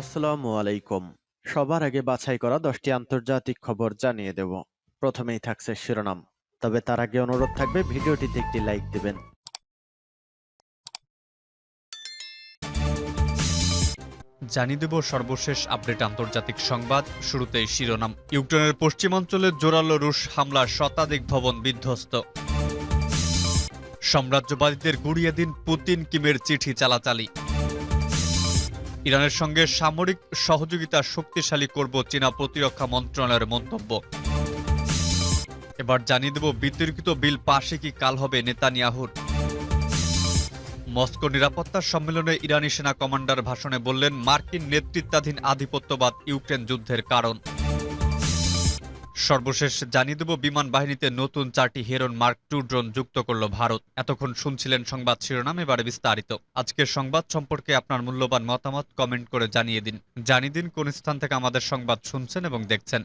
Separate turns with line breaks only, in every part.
আসসালামু আলাইকুম সবার আগে বাছাই করা দশটি আন্তর্জাতিক খবর জানিয়ে দেব প্রথমেই থাকছে শিরোনাম তবে তার আগে অনুরোধ থাকবে ভিডিওটিতে একটি লাইক দেবেন
জানিয়ে দেব সর্বশেষ আপডেট আন্তর্জাতিক সংবাদ শুরুতেই শিরোনাম ইউক্রেনের পশ্চিমাঞ্চলে জোরালো রুশ হামলার শতাধিক ভবন বিধ্বস্ত সাম্রাজ্যবাদীদের গুড়িয়ে দিন পুতিন কিমের চিঠি চালাচালি ইরানের সঙ্গে সামরিক সহযোগিতা শক্তিশালী করব চীনা প্রতিরক্ষা মন্ত্রণালয়ের মন্তব্য এবার জানিয়ে দেব বিতর্কিত বিল পাশে কি কাল হবে নেতানিয়াহুর মস্কো নিরাপত্তা সম্মেলনে ইরানি সেনা কমান্ডার ভাষণে বললেন মার্কিন নেতৃত্বাধীন আধিপত্যবাদ ইউক্রেন যুদ্ধের কারণ সর্বশেষ জানিয়ে দেব বিমান বাহিনীতে নতুন চারটি হেরন মার্ক টু ড্রোন যুক্ত করল ভারত এতক্ষণ শুনছিলেন সংবাদ শিরোনাম এবারে বিস্তারিত আজকের সংবাদ সম্পর্কে আপনার মূল্যবান মতামত কমেন্ট করে জানিয়ে দিন জানিয়ে দিন কোন স্থান থেকে আমাদের সংবাদ শুনছেন এবং দেখছেন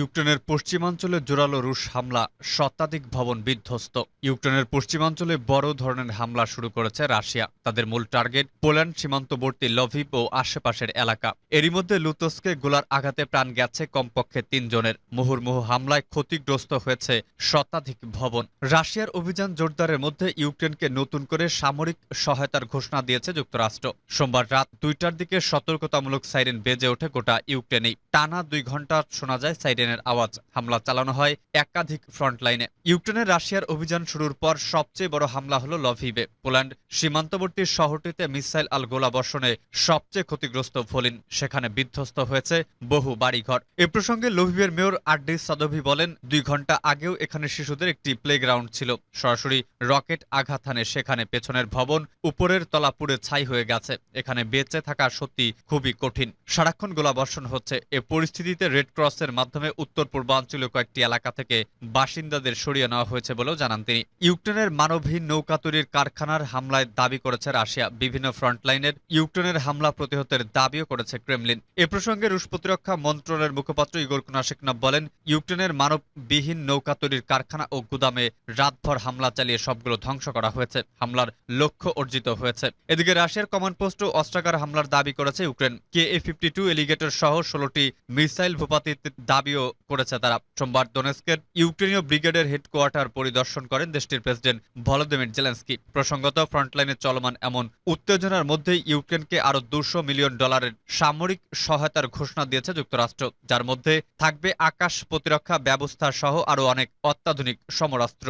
ইউক্রেনের পশ্চিমাঞ্চলে জোরালো রুশ হামলা শতাধিক ভবন বিধ্বস্ত ইউক্রেনের পশ্চিমাঞ্চলে বড় ধরনের হামলা শুরু করেছে রাশিয়া তাদের মূল টার্গেট পোল্যান্ড সীমান্তবর্তী লভিপ ও আশেপাশের এলাকা এরই মধ্যে লুতোসকে গোলার আঘাতে প্রাণ গেছে কমপক্ষে তিনজনের মুহুর্মুহু হামলায় ক্ষতিগ্রস্ত হয়েছে শতাধিক ভবন রাশিয়ার অভিযান জোরদারের মধ্যে ইউক্রেনকে নতুন করে সামরিক সহায়তার ঘোষণা দিয়েছে যুক্তরাষ্ট্র সোমবার রাত দুইটার দিকে সতর্কতামূলক সাইরেন বেজে ওঠে গোটা ইউক্রেনেই টানা দুই ঘন্টা শোনা যায় সাইরেন ইউক্রেনের আওয়াজ হামলা চালানো হয় একাধিক ফ্রন্টলাইনে ইউক্রেনের রাশিয়ার অভিযান শুরুর পর সবচেয়ে বড় হামলা হল লভিবে পোল্যান্ড সীমান্তবর্তী শহরটিতে মিসাইল আল গোলা বর্ষণে সবচেয়ে ক্ষতিগ্রস্ত ভোলিন সেখানে বিধ্বস্ত হয়েছে বহু বাড়িঘর এ প্রসঙ্গে লভিবের মেয়র আড্ডি সাদভি বলেন দুই ঘন্টা আগেও এখানে শিশুদের একটি প্লেগ্রাউন্ড ছিল সরাসরি রকেট আঘাত হানে সেখানে পেছনের ভবন উপরের তলা পুড়ে ছাই হয়ে গেছে এখানে বেঁচে থাকা সত্যি খুবই কঠিন সারাক্ষণ গোলা বর্ষণ হচ্ছে এ পরিস্থিতিতে রেড ক্রসের মাধ্যমে কারণে উত্তর পূর্বাঞ্চলীয় কয়েকটি এলাকা থেকে বাসিন্দাদের সরিয়ে নেওয়া হয়েছে বলেও জানান তিনি ইউক্রেনের মানবহীন নৌকা তৈরির কারখানার হামলায় দাবি করেছে রাশিয়া বিভিন্ন ফ্রন্টলাইনের ইউক্রেনের হামলা প্রতিহতের দাবিও করেছে ক্রেমলিন এ প্রসঙ্গে রুশ প্রতিরক্ষা মন্ত্রণালয়ের মুখপাত্র ইগোর কুনাশিকনব বলেন ইউক্রেনের মানববিহীন নৌকা তৈরির কারখানা ও গুদামে রাতভর হামলা চালিয়ে সবগুলো ধ্বংস করা হয়েছে হামলার লক্ষ্য অর্জিত হয়েছে এদিকে রাশিয়ার কমান্ড পোস্ট ও অস্ত্রাগার হামলার দাবি করেছে Ukraine K A fifty two Alligator সহ ষোলোটি মিসাইল ভূপাতিত দাবিও সফরটিও করেছে তারা সোমবার দোনেস্কের ইউক্রেনীয় ব্রিগেডের হেডকোয়ার্টার পরিদর্শন করেন দেশটির প্রেসিডেন্ট ভলোদিমির জেলেন্সকি প্রসঙ্গত ফ্রন্টলাইনে চলমান এমন উত্তেজনার মধ্যে ইউক্রেনকে আরও দুশো মিলিয়ন ডলারের সামরিক সহায়তার ঘোষণা দিয়েছে যুক্তরাষ্ট্র যার মধ্যে থাকবে আকাশ প্রতিরক্ষা ব্যবস্থা সহ আরও অনেক অত্যাধুনিক সমরাস্ত্র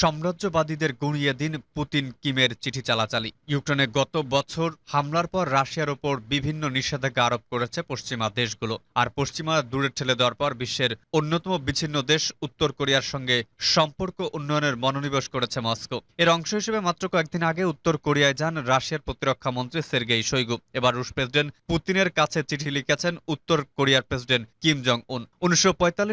সাম্রাজ্যবাদীদের গুঁড়িয়ে দিন পুতিন কিমের চিঠি চালাচালি ইউক্রেনে গত বছর হামলার পর রাশিয়ার ওপর বিভিন্ন নিষেধাজ্ঞা আরোপ করেছে পশ্চিমা দেশগুলো আর পশ্চিমা দূরে ঠেলে দেওয়ার পর বিশ্বের অন্যতম বিচ্ছিন্ন দেশ উত্তর কোরিয়ার সঙ্গে সম্পর্ক উন্নয়নের মনোনিবেশ করেছে মস্কো এর অংশ হিসেবে মাত্র কয়েকদিন আগে উত্তর কোরিয়ায় যান রাশিয়ার প্রতিরক্ষা মন্ত্রী সের্গেই শৈগু এবার রুশ প্রেসিডেন্ট পুতিনের কাছে চিঠি লিখেছেন উত্তর কোরিয়ার প্রেসিডেন্ট কিম জং উন উনিশশো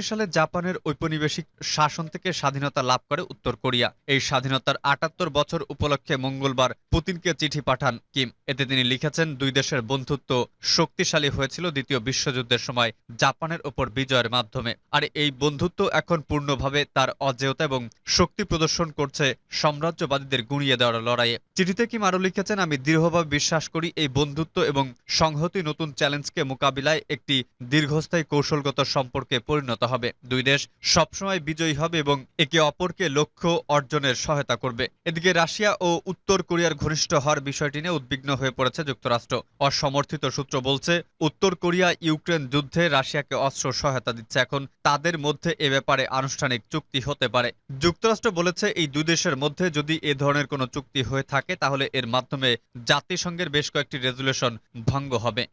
সালে জাপানের ঔপনিবেশিক শাসন থেকে স্বাধীনতা লাভ করে উত্তর কোরিয়া কোরিয়া এই স্বাধীনতার আটাত্তর বছর উপলক্ষে মঙ্গলবার পুতিনকে চিঠি পাঠান কিম এতে তিনি লিখেছেন দুই দেশের বন্ধুত্ব শক্তিশালী হয়েছিল দ্বিতীয় বিশ্বযুদ্ধের সময় জাপানের ওপর বিজয়ের মাধ্যমে আর এই বন্ধুত্ব এখন পূর্ণভাবে তার অজেয়তা এবং শক্তি প্রদর্শন করছে সাম্রাজ্যবাদীদের গুঁড়িয়ে দেওয়ার লড়াইয়ে চিঠিতে কিম আরও লিখেছেন আমি দৃঢ়ভাবে বিশ্বাস করি এই বন্ধুত্ব এবং সংহতি নতুন চ্যালেঞ্জকে মোকাবিলায় একটি দীর্ঘস্থায়ী কৌশলগত সম্পর্কে পরিণত হবে দুই দেশ সবসময় বিজয়ী হবে এবং একে অপরকে লক্ষ্য অর্জনের সহায়তা করবে এদিকে রাশিয়া ও উত্তর কোরিয়ার ঘনিষ্ঠ হওয়ার বিষয়টি নিয়ে উদ্বিগ্ন হয়ে পড়েছে যুক্তরাষ্ট্র অসমর্থিত সূত্র বলছে উত্তর কোরিয়া ইউক্রেন যুদ্ধে রাশিয়াকে অস্ত্র সহায়তা দিচ্ছে এখন তাদের মধ্যে এ ব্যাপারে আনুষ্ঠানিক চুক্তি হতে পারে যুক্তরাষ্ট্র বলেছে এই দুই দেশের মধ্যে যদি এ ধরনের কোনো চুক্তি হয়ে থাকে তাহলে এর মাধ্যমে জাতিসংঘের বেশ কয়েকটি রেজুলেশন ভঙ্গ হবে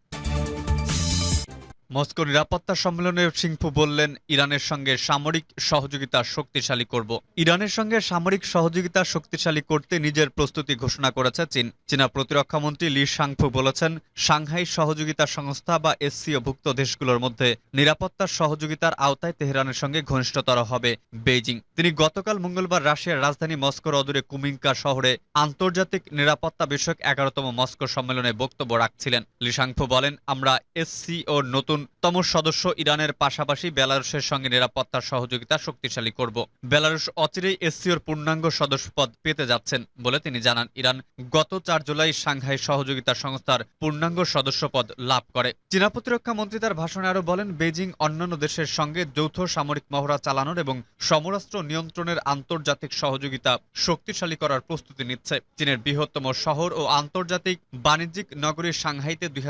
মস্কো নিরাপত্তা সম্মেলনে সিংফু বললেন ইরানের সঙ্গে সামরিক সহযোগিতা শক্তিশালী করব ইরানের সঙ্গে সামরিক সহযোগিতা শক্তিশালী করতে নিজের প্রস্তুতি ঘোষণা করেছে চীন চীনা প্রতিরক্ষামন্ত্রী লি সাংফু বলেছেন সাংহাই সহযোগিতা সংস্থা বা এসসিওভুক্ত দেশগুলোর মধ্যে নিরাপত্তা সহযোগিতার আওতায় তেহরানের সঙ্গে ঘনিষ্ঠতর হবে বেইজিং তিনি গতকাল মঙ্গলবার রাশিয়ার রাজধানী মস্কোর অদূরে কুমিঙ্কা শহরে আন্তর্জাতিক নিরাপত্তা বিষয়ক এগারোতম মস্কো সম্মেলনে বক্তব্য রাখছিলেন লি সাংফু বলেন আমরা এসসিও নতুন নতুনতম সদস্য ইরানের পাশাপাশি বেলারুশের সঙ্গে নিরাপত্তার সহযোগিতা শক্তিশালী করব বেলারুশ অচিরেই এসসিওর পূর্ণাঙ্গ সদস্য পদ পেতে যাচ্ছেন বলে তিনি জানান ইরান গত চার জুলাই সাংহাই সহযোগিতা সংস্থার পূর্ণাঙ্গ সদস্য পদ লাভ করে চীনা প্রতিরক্ষা মন্ত্রী তার ভাষণে আরও বলেন বেজিং অন্যান্য দেশের সঙ্গে যৌথ সামরিক মহড়া চালানোর এবং সমরাস্ত্র নিয়ন্ত্রণের আন্তর্জাতিক সহযোগিতা শক্তিশালী করার প্রস্তুতি নিচ্ছে চীনের বৃহত্তম শহর ও আন্তর্জাতিক বাণিজ্যিক নগরী সাংহাইতে দুই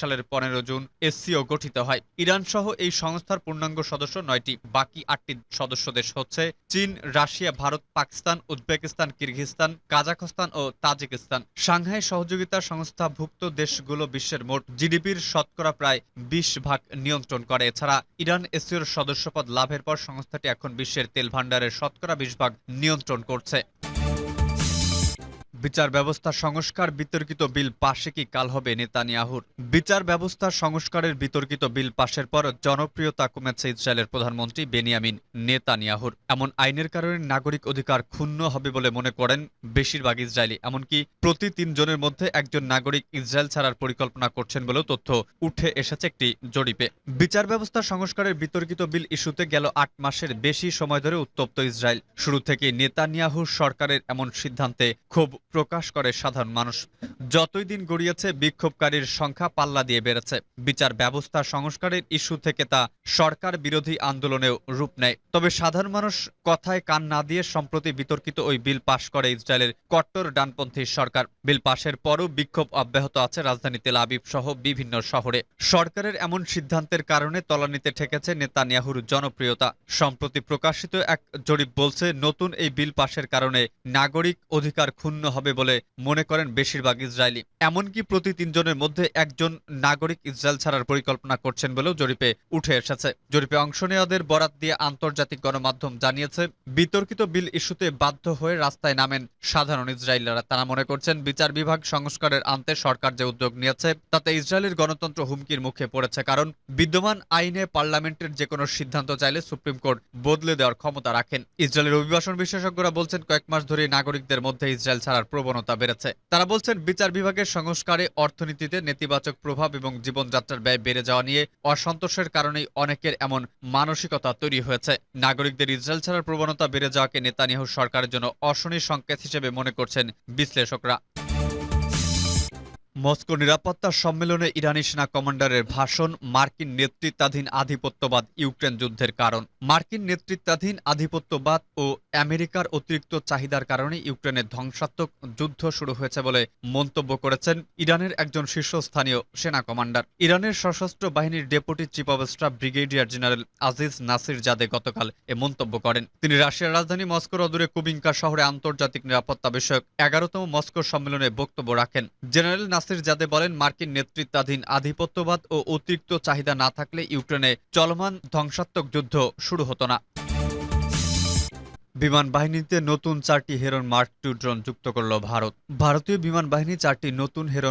সালের পনেরো জুন এসসিও গঠিত গঠিত হয় ইরান সহ এই সংস্থার পূর্ণাঙ্গ সদস্য নয়টি বাকি আটটি সদস্য দেশ হচ্ছে চীন Russia Bharat Pakistan Uzbekistan Kyrgyzstan Kazakhstan ও তাজিকিস্তান সাংহাই সহযোগিতা সংস্থা ভুক্ত দেশগুলো বিশ্বের মোট জিডিপির শতকরা প্রায় বিশ ভাগ নিয়ন্ত্রণ করে এছাড়া ইরান এসিওর সদস্যপদ লাভের পর সংস্থাটি এখন বিশ্বের তেল ভাণ্ডারের শতকরা বিশ ভাগ নিয়ন্ত্রণ করছে বিচার ব্যবস্থা সংস্কার বিতর্কিত বিল পাশে কি কাল হবে নেতানিয়াহুর বিচার ব্যবস্থা সংস্কারের বিতর্কিত বিল পাশের পর জনপ্রিয়তা কমেছে ইসরায়েলের প্রধানমন্ত্রী বেনিয়ামিন নেতানিয়াহুর এমন আইনের কারণে নাগরিক অধিকার ক্ষুণ্ণ হবে বলে মনে করেন বেশিরভাগ ইসরায়েলি এমনকি প্রতি তিনজনের মধ্যে একজন নাগরিক ইসরায়েল ছাড়ার পরিকল্পনা করছেন বলেও তথ্য উঠে এসেছে একটি জরিপে বিচার ব্যবস্থা সংস্কারের বিতর্কিত বিল ইস্যুতে গেল আট মাসের বেশি সময় ধরে উত্তপ্ত ইসরায়েল শুরু থেকে নেতানিয়াহুর সরকারের এমন সিদ্ধান্তে ক্ষোভ প্রকাশ করে সাধারণ মানুষ যতই দিন গড়িয়েছে বিক্ষোভকারীর সংখ্যা পাল্লা দিয়ে বেড়েছে বিচার ব্যবস্থা সংস্কারের ইস্যু থেকে তা সরকার বিরোধী আন্দোলনেও রূপ নেয় তবে সাধারণ মানুষ কথায় কান না দিয়ে সম্প্রতি বিতর্কিত ওই বিল পাশ করে ইসরায়েলের কট্টর ডানপন্থী সরকার বিল পাশের পরও বিক্ষোভ অব্যাহত আছে রাজধানী তেল আবিব সহ বিভিন্ন শহরে সরকারের এমন সিদ্ধান্তের কারণে তলানিতে ঠেকেছে নেতা নেতানিয়াহুর জনপ্রিয়তা সম্প্রতি প্রকাশিত এক জরিপ বলছে নতুন এই বিল পাশের কারণে নাগরিক অধিকার ক্ষুণ্ণ হবে বলে মনে করেন বেশিরভাগ ইসরায়েলি এমনকি প্রতি তিনজনের মধ্যে একজন নাগরিক ইসরায়েল ছাড়ার পরিকল্পনা করছেন বলেও জরিপে উঠে এসেছে জরিপে অংশ নেওয়াদের বরাত দিয়ে আন্তর্জাতিক গণমাধ্যম জানিয়েছে বিতর্কিত বিল ইস্যুতে বাধ্য হয়ে রাস্তায় নামেন সাধারণ ইসরায়েলরা তারা মনে করছেন বিচার বিভাগ সংস্কারের আনতে সরকার যে উদ্যোগ নিয়েছে তাতে ইসরায়েলের গণতন্ত্র হুমকির মুখে পড়েছে কারণ বিদ্যমান আইনে পার্লামেন্টের যে কোনো সিদ্ধান্ত চাইলে সুপ্রিম কোর্ট বদলে দেওয়ার ক্ষমতা রাখেন ইসরায়েলের অভিবাসন বিশেষজ্ঞরা বলছেন কয়েক মাস ধরে নাগরিকদের মধ্যে ইসরায়েল ছাড়ার প্রবণতা বেড়েছে তারা বলছেন বিচার বিভাগের সংস্কারে অর্থনীতিতে নেতিবাচক প্রভাব এবং জীবনযাত্রার ব্যয় বেড়ে যাওয়া নিয়ে অসন্তোষের কারণেই অনেকের এমন মানসিকতা তৈরি হয়েছে নাগরিকদের ইসরায়েল ছাড়ার প্রবণতা বেড়ে যাওয়াকে নেতানিয়াহু সরকারের জন্য অশনি সংকেত হিসেবে মনে করছেন বিশ্লেষকরা মস্কো নিরাপত্তা সম্মেলনে ইরানি সেনা কমান্ডারের ভাষণ মার্কিন নেতৃত্বাধীন আধিপত্যবাদ ইউক্রেন যুদ্ধের কারণ মার্কিন নেতৃত্বাধীন আধিপত্যবাদ ও আমেরিকার অতিরিক্ত চাহিদার কারণে ইউক্রেনের ধ্বংসাত্মক যুদ্ধ শুরু হয়েছে বলে মন্তব্য করেছেন ইরানের একজন শীর্ষস্থানীয় সেনা কমান্ডার ইরানের সশস্ত্র বাহিনীর deputy chief of staff brigadier general Aziz Nasirzadeh গতকাল এ মন্তব্য করেন তিনি রাশিয়ার রাজধানী মস্কোর অদূরে কুবিঙ্কা শহরে আন্তর্জাতিক নিরাপত্তা বিষয়ক এগারোতম মস্কো সম্মেলনে বক্তব্য রাখেন জেনারেল নাসির জাদে বলেন মার্কিন নেতৃত্বাধীন আধিপত্যবাদ ও অতিরিক্ত চাহিদা না থাকলে ইউক্রেনে চলমান ধ্বংসাত্মক যুদ্ধ শুরু হতো না বিমান বাহিনীতে নতুন চারটি হেরন মার্ক টু ড্রোন যুক্ত করল ভারত ভারতীয় বিমান বাহিনী চারটি নতুন হেরন